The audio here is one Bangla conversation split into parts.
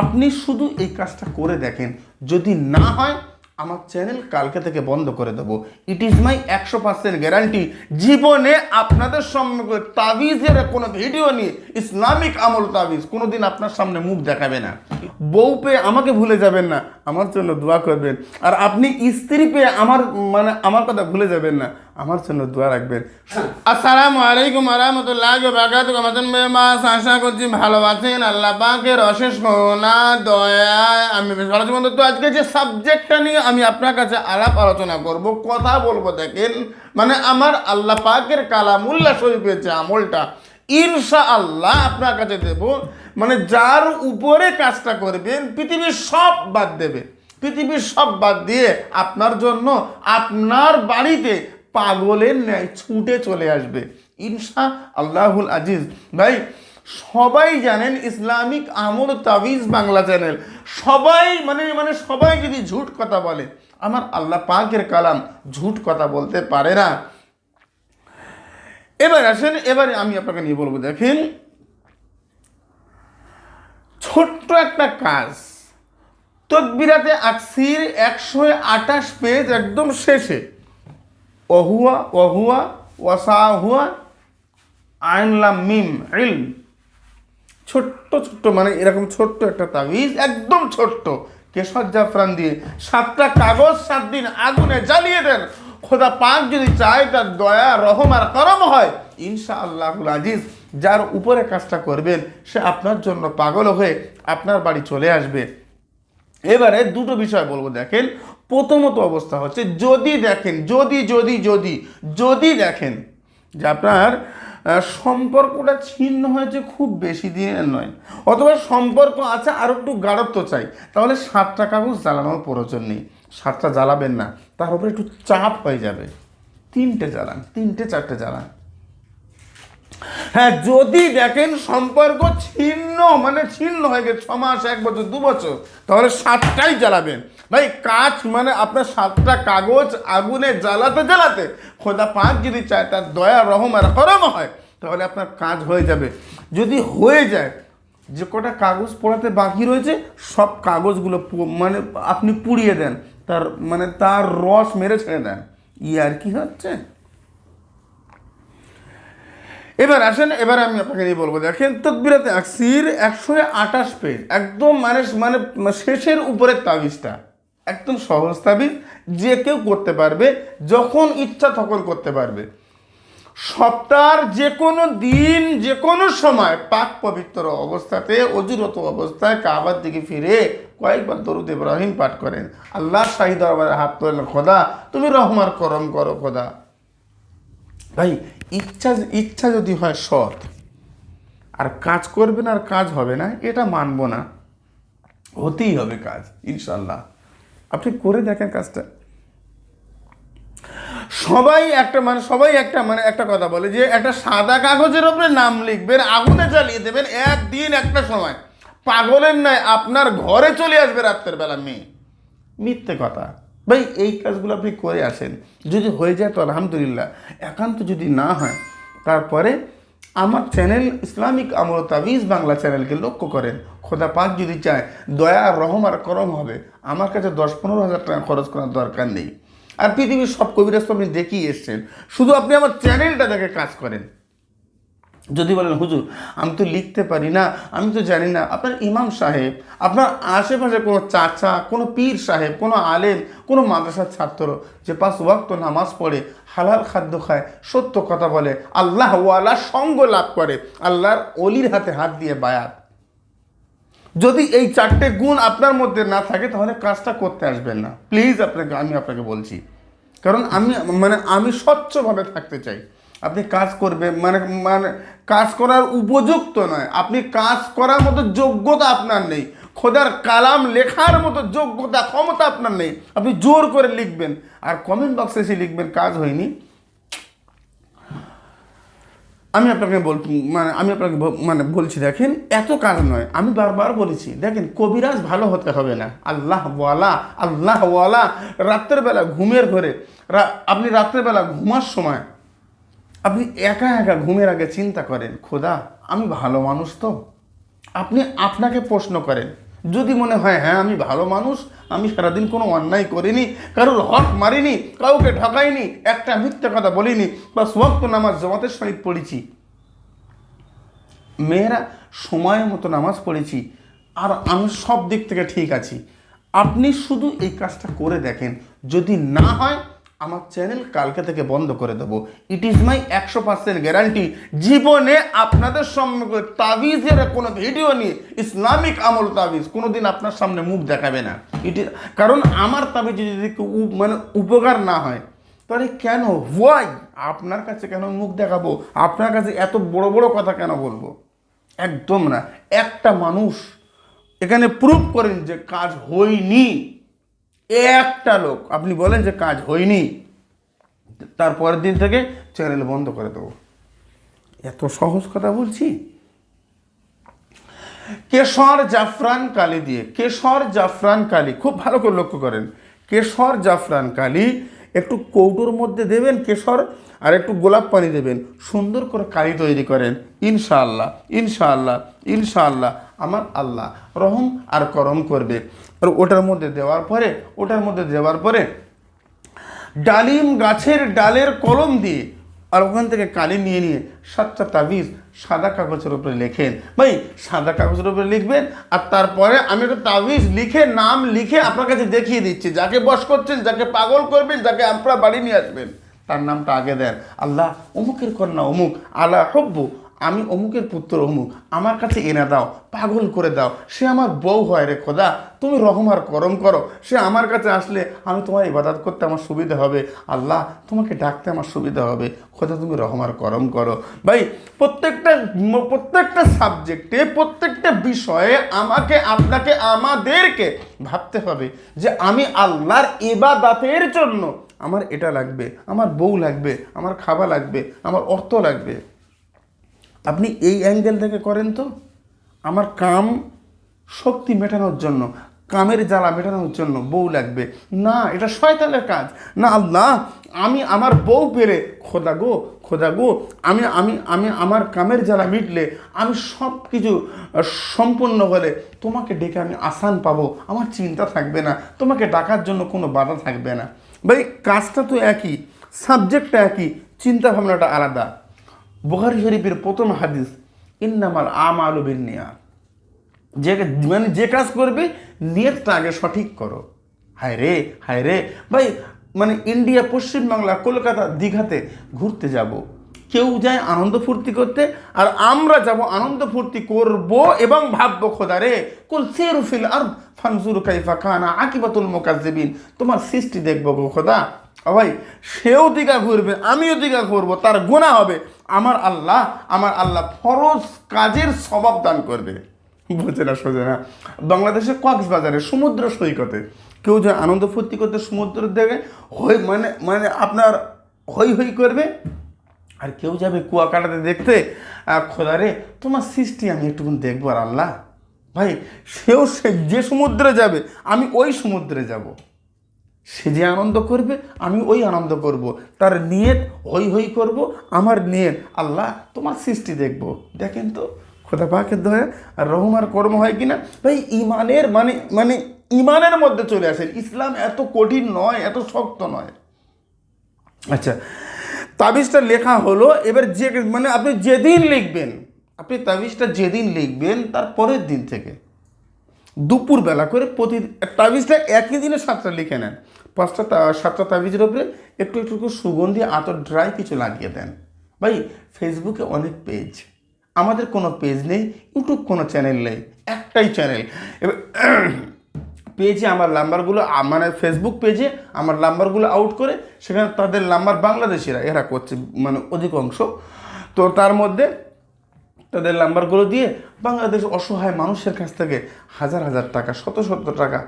আপনি শুধু এই কাজটা করে দেখেন। যদি না হয়, আমার চ্যানেল কালকে থেকে বন্ধ করে দেবো। ইট ইজ মাই একশো পার্সেন্ট গ্যারান্টি জীবনে আপনাদের সম্মুখে তাবিজের কোনো ভিডিও নিয়ে ইসলামিক আমল তাবিজ। কোনোদিন আপনার সামনে মুখ দেখাবে না। বউ পেয়ে আমাকে ভুলে যাবেন না। আমার জন্য দোয়া করবেন। আর আপনি স্ত্রী পেয়ে আমার মানে আমার কথা ভুলে যাবেন না। আমার জন্য দোয়া রাখবেন। আসসালামু আলাইকুম আরহামতুল্লাহ বাকাত মেয়ে মাস আশা করছি ভালো আছেন। আল্লাহ পাকের অশেষ করোনা দয়ায়। আমি বন্ধু। তো আজকে যে সাবজেক্টটা নিয়ে আমি আপনার কাছে আলাপ আলোচনা করব, কথা বলব, দেখেন। মানে আমার আল্লাহ পাকের কালামুল্লাহ শরীফ হয়েছে আমলটা ইনশা আল্লাহ আপনার কাছে দেব। মানে যার উপরে কাজটা করবেন, পৃথিবীর সব বাদ দেবে। পৃথিবীর সব বাদ দিয়ে আপনার জন্য আপনার বাড়িতে পাগলের ন্যায় ছুটে চলে আসবে। ইনশা আল্লাহুল আজিজ। ভাই, সবাই জানেন ইসলামিক আমল তাবিজ বাংলা চ্যানেল সবাই মানে মানে সবাই যদি ঝুট কথা বলে, আমার আল্লাহ পাকের কালাম ঝুট কথা বলতে পারে না। এবার আসেন, এবারে আমি আপনাকে নিয়ে বলব, দেখেন। ছোট্ট একটা কাজ। তকবিরাতে আকসির একশো আঠাশ পেজ একদম শেষে। অহুয়া অহুয়া ওয়াসাহুয়া, আইনলাম মিম, ইলম। ছোট্ট ছোট্ট মানে এরকম ছোট্ট একটা তাবিজ, একদম ছোট্ট। কেশর জাফরান দিয়ে সাতটা কাগজ সাত দিন আগুনে জ্বালিয়ে দেন। খোদা পাক যদি চায় তার দয়া, রহম আর করম হয় ইনশা আল্লাহুল আজিজ, যার উপরে কাজটা করবেন, সে আপনার জন্য পাগল হয়ে আপনার বাড়ি চলে আসবে। এবারে দুটো বিষয় বলব, দেখেন। প্রথমত অবস্থা হচ্ছে যদি দেখেন, যদি যদি যদি যদি দেখেন যে আপনার সম্পর্কটা ছিন্ন হয়েছে খুব বেশি দিনের নয়, অথবা সম্পর্ক আছে আর একটু গাঢ়ত্ব চাই, তাহলে সাতটা কাগজ জ্বালানোর প্রয়োজন নেই। সাতটা জ্বালাবেন না, তার উপরে একটু চাপ হয়ে যাবে। তিনটে জ্বালান, তিনটে, চারটে জ্বালান। হ্যাঁ যদি দেখেন সম্পর্ক ছিন্ন মানে ছিন্ন হয়ে গেছে, ছ মাস, এক বছর, দু বছর, তাহলে সাতটাই জ্বালাবেন। ভাই, কাজ মানে আপনার সাতটা কাগজ আগুনে জ্বালাতে জ্বালাতে খোদা পাঁচ যদি চায়, তার দয়া, রহম আর করম হয়, তাহলে আপনার কাজ হয়ে যাবে। যদি হয়ে যায়, যে কটা কাগজ পড়াতে বাকি রয়েছে, সব কাগজগুলো মানে আপনি পুড়িয়ে দেন, তার মানে তার রস মেরে ছেড়ে দেন। ই আর কি হচ্ছে? এবার আসেন, এবার আমি আপনাকে নিয়ে বলব, দেখেন তকবিরাতে আকসির একশো আঠাশ পেজ, একদম মানে মানে শেষের উপরের তাবিজটা, একদম সহজ তাবিজ, যে কেউ করতে পারবে, যখন ইচ্ছা তখন করতে পারবে। সপ্তাহের যে কোনো দিন যে কোনো সময়, পাক পবিত্র অবস্থাতে, অজুরত অবস্থায় কাবার দিকে ফিরে কয়েকবার দরুদ ইব্রাহিম পাঠ করেন। আল্লাহ শাহিদ হাত তোলেন, খোদা, তুমি রহমার করম করো, খোদা। ভাই ইচ্ছা ইচ্ছা যদি হয় সৎ, আর কাজ করবেন আর কাজ হবে না, এটা মানবো না, হতেই হবে কাজ ইনশাল্লাহ আপনি করে দেখেন কাজটা। সবাই একটা মানে সবাই একটা মানে একটা কথা বলে যে একটা সাদা কাগজের ওপরে নাম লিখবেন, আগুনে চালিয়ে দেবেন একদিন একটা সময়। পাগলের নয় আপনার ঘরে চলে আসবে রাত্রের বেলা মেয়ে। মিথ্যে কথা। ভাই, এই কাজগুলো আপনি করে আসেন। যদি হয়ে যায় তো আলহামদুলিল্লাহ। একান্ত যদি না হয়, তারপরে আমার চ্যানেল ইসলামিক আমল তাবিজ বাংলা চ্যানেলকে লক্ষ্য করেন। খোদা পাক যদি চায়, দয়া, রহম আর করম হবে। আমার কাছে দশ পনেরো হাজার টাকা খরচ করার দরকার নেই। আর পৃথিবীর সব কবিরাজ তো আপনি দেখেই এসছেন। শুধু আপনি আমার চ্যানেলটা দেখে কাজ করেন। যদি বলেন, হুজুর, আমি তো লিখতে পারি না, আমি তো জানি না। আপনার ইমাম সাহেব, আপনার আশেপাশে কোনো চাচা, কোনো পীর সাহেব, কোনো আলেম, কোনো মাদ্রাসার ছাত্র যে পাঁচ ওয়াক্ত নামাজ পড়ে, হালাল খাদ্য খায়, সত্য কথা বলে, আল্লাহ ওয়ালা সঙ্গ লাভ করে, আল্লাহর অলির হাতে হাত দিয়ে বায়াত। যদি এই চারটে গুণ আপনার মধ্যে না থাকে, তাহলে কাজটা করতে আসবেন না। প্লিজ আপনাকে, আমি আপনাকে বলছি। কারণ আমি মানে আমি স্বচ্ছভাবে থাকতে চাই। আপনি কাজ করবেন মানে মানে কাজ করার উপযুক্ত নয়। আপনি কাজ করার মতো যোগ্যতা আপনার নেই। খোদার কালাম লেখার মতো যোগ্যতা, ক্ষমতা আপনার নেই। আপনি জোর করে লিখবেন। আর কমেন্ট বক্সে এসে লিখবেন, কাজ হয়নি। আমি আপনাকে বল মানে আমি আপনাকে মানে বলছি, দেখেন, এত কাজ নয়। আমি বারবার বলেছি, দেখেন, কবিরাজ ভালো হতে হবে না। আল্লাহ ওয়ালা আল্লাহ ওয়ালা। রাত্রেরবেলা ঘুমের ঘরে আপনি রাত্রের বেলা ঘুমার সময় আপনি একা একা ঘুমের আগে চিন্তা করেন, খোদা, আমি ভালো মানুষ তো? আপনি আপনাকে প্রশ্ন করেন, যদি মনে হয় হ্যাঁ আমি ভালো মানুষ, আমি সারাদিন কোনো অন্যায় করিনি, কারোর হক মারিনি, কাউকে ঠকাইনি, একটা মিথ্যে কথা বলিনি বা ওয়াক্ত নামাজ, জমাতের সহিত পড়েছি। মেয়েরা সময় মতো নামাজ পড়েছি, আর আমি সব দিক থেকে ঠিক আছি। আপনি শুধু এই কাজটা করে দেখেন, যদি না হয় আমার চ্যানেল কালকে থেকে বন্ধ করে দেবো। ইট ইজ মাই একশো পার্সেন্ট গ্যারান্টি জীবনে আপনাদের সম্মুখে তাবিজের কোনো ভিডিও নিয়ে ইসলামিক আমল তাবিজ। কোনোদিন আপনার সামনে মুখ দেখাবে না। ইট ইজ কারণ আমার তাবিজ যদি মানে উপকার না হয়, তাহলে কেন? ওয়াই আপনার কাছে কেন মুখ দেখাবো? আপনার কাছে এত বড় বড় কথা কেন বলব? একদম না। একটা মানুষ এখানে প্রুভ করেন যে কাজ হয়নি। একটা লোক, আপনি বলেন যে কাজ হয়নি তারপরের দিন থেকে চ্যানেল বন্ধ করে দেবো। এত সহজ কথা বলছি? কেশর জাফরান কালি দিয়ে, কেশর জাফরান কালি, খুব ভালো করে লক্ষ্য করেন। কেশর জাফরান কালি একটু কৌটোর মধ্যে দেবেন, কেশর আর একটু গোলাপ পানি দেবেন, সুন্দর করে কালি তৈরি করেন। ইনশাআল্লাহ ইনশাআল্লাহ ইনশাআল্লাহ, আমার আল্লাহ রহম আর করম করবে। আর ওটার মধ্যে দেওয়ার পরে, ওটার মধ্যে দেওয়ার পরে ডালিম গাছের ডালের কলম দিয়ে আর ওখান থেকে কালি নিয়ে নিয়ে সাতটা তাবিজ সাদা কাগজের উপরে লেখেন। ভাই, সাদা কাগজের উপরে লিখবেন আর তারপরে আমি একটা তাবিজ লিখে, নাম লিখে আপনার কাছে দেখিয়ে দিচ্ছি। যাকে বস করছেন, যাকে পাগল করবেন, যাকে আপনারা বাড়ি নিয়ে আসবেন, তার নামটা আগে দেন। আল্লাহ অমুকের কন্যা অমুক, আল্লাহ হব্বু আমি অমুকের পুত্র অমুক, আমার কাছে এনে দাও, পাগল করে দাও, সে আমার বউ হয় রে খোদা তুমি রহম আর করম করো। সে আমার কাছে আসলে আমি তোমার ইবাদত করতে আমার সুবিধা হবে। আল্লাহ তোমাকে ডাকতে আমার সুবিধা হবে। খোদা, তুমি রহম আর করম করো। ভাই, প্রত্যেকটা প্রত্যেকটা সাবজেক্টে প্রত্যেকটা বিষয়ে আমাকে, আপনাকে, আমাদেরকে ভাবতে হবে যে আমি আল্লাহর ইবাদাতের জন্য আমার এটা লাগবে, আমার বউ লাগবে, আমার খাবার লাগবে, আমার অর্থ লাগবে। আপনি এই অ্যাঙ্গেল থেকে করেন তো। আমার কাম শক্তি মেটানোর জন্য। কামের জ্বালা মেটানোর জন্য বউ লাগবে। না, এটা শয়তানের কাজ। না, আল্লাহ, আমি আমার বউ পেলে, খোদা গো খোদা গো, আমি আমি আমি আমার কামের জ্বালা মিটলে, আমি সব কিছু সম্পূর্ণ হলে তোমাকে ডেকে আমি আসান পাবো। আমার চিন্তা থাকবে না। তোমাকে ডাকার জন্য কোনো বাধা থাকবে না। ভাই, কাজটা তো একই সাবজেক্টটা একই চিন্তা ভাবনাটা আলাদা। বুখারি শরীফের প্রথম হাদিস, ইন্নামাল আমালু বিন নিয়াত। যে মানে যে কাজ করবে নিয়তটা আগে সঠিক করো। হায় রে হায় রে ভাই মানে ইন্ডিয়া, পশ্চিমবাংলা, কলকাতা দীঘাতে ঘুরতে যাব। কেউ যায় আনন্দ ফুর্তি করতে, আর আমরা যাব আনন্দ ফুর্তি করব এবং ভাববো, খোদা রে, কুল সেরুফিল আর ফানজুর কাইফা খানা আকিবাতুল মোকাজিবিন তোমার সৃষ্টি দেখব গো খোদা। ভাই, সেও দীঘা ঘুরবে, আমিও দীঘা ঘুরবো, তার গুণা হবে। আমার আল্লাহ আমার আল্লাহ ফরজ কাজের স্বভাব দান করবে। বোঝে না, সোজে না। বাংলাদেশে কক্সবাজারে সমুদ্র সৈকতে কেউ যে আনন্দ ফুর্তি করতে সমুদ্রের দিকে হই মানে মানে আপনার হই হই করবে, আর কেউ যাবে কুয়াকাটাতে দেখতে খোদা রে তোমার সৃষ্টি আমি একটুকুন দেখব আর আল্লাহ। ভাই, সেও সে যে সমুদ্রে যাবে, আমি ওই সমুদ্রে যাব। সে যে আনন্দ করবে, আমি ওই আনন্দ করব। তার নিয়ত হই হই করব, আমার নিয়ত আল্লাহ তোমার সৃষ্টি দেখব। দেখেন তো? খোদা পাকের দয়া, আর রহমার কর্ম হয় কিনা? ভাই, ইমানের মানে মানে ইমানের মধ্যে চলে আসেন। ইসলাম এত কঠিন নয়, এত শক্ত নয়। আচ্ছা তাবিজটা লেখা হলো, এবার যে মানে আপনি যেদিন লিখবেন, আপনি তাবিজটা যেদিন লিখবেন, তার পরের দিন থেকে। দুপুরবেলা করে প্রতি, তাবিজটা একই দিনে সাতটা লিখে নেন। পাঁচটা সাতটা তাবিজের উপরে একটু একটু সুগন্ধি, আতর ড্রাই কিছু লাগিয়ে দেন। ভাই ফেসবুকে অনেক পেজ আমাদের কোনো পেজ নেই ইউটিউব কোনো চ্যানেল নেই, একটাই চ্যানেল পেজে আমার নাম্বারগুলো মানে ফেসবুক পেজে আমার নাম্বারগুলো আউট করে সেখানে তাদের নাম্বার বাংলাদেশিরা, এরা করছে মানে অধিকাংশ। তো তার মধ্যে তাদের নাম্বারগুলো দিয়ে বাংলাদেশ অসহায় মানুষের কাছ থেকে হাজার হাজার টাকা, শত শত টাকা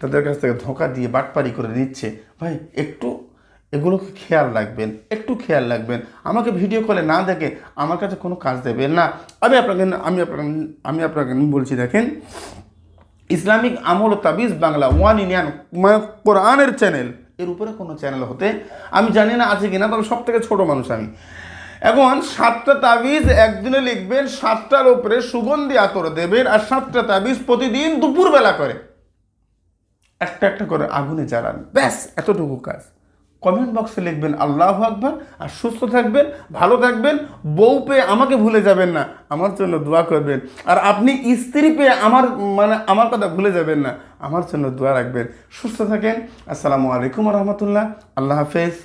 তাদের কাছ থেকে ধোঁকা দিয়ে বাটপারি করে নিচ্ছে ভাই, একটু এগুলোকে খেয়াল রাখবেন, একটু খেয়াল রাখবেন। আমাকে ভিডিও কলে না দেখে আমার কাছে কোনো কাজ দেবেন না। আমি আপনাকে আমি আপনাকে আমি আপনাকে বলছি দেখেন, ইসলামিক আমল তাবিজ বাংলা ওয়ান ইন্ডিয়ান কোরআনের চ্যানেল এর উপরে কোনো চ্যানেল হতে আমি জানি না আছে কিনা, তবে সব থেকে ছোটো মানুষ আমি। এখন সাতটা তাবিজ একদিনে লিখবেন, সাতটার উপরে সুগন্ধি আতর দেবেন আর সাতটা তাবিজ প্রতিদিন দুপুরবেলা করে। একটা একটা করে আগুনে জ্বালান। ব্যাস, এতটুকু কাজ। কমেন্ট বক্সে লিখবেন, আল্লাহ আকবর আর সুস্থ থাকবেন, ভালো থাকবেন, বউ পেয়ে আমাকে ভুলে যাবেন না। আমার জন্য দোয়া করবেন। আর আপনি স্ত্রী পেয়ে আমার মানে আমার কথা ভুলে যাবেন না। আমার জন্য দোয়া রাখবেন। সুস্থ থাকেন। আসসালামু আলাইকুম রহমতুল্লাহ। আল্লাহ হাফেজ।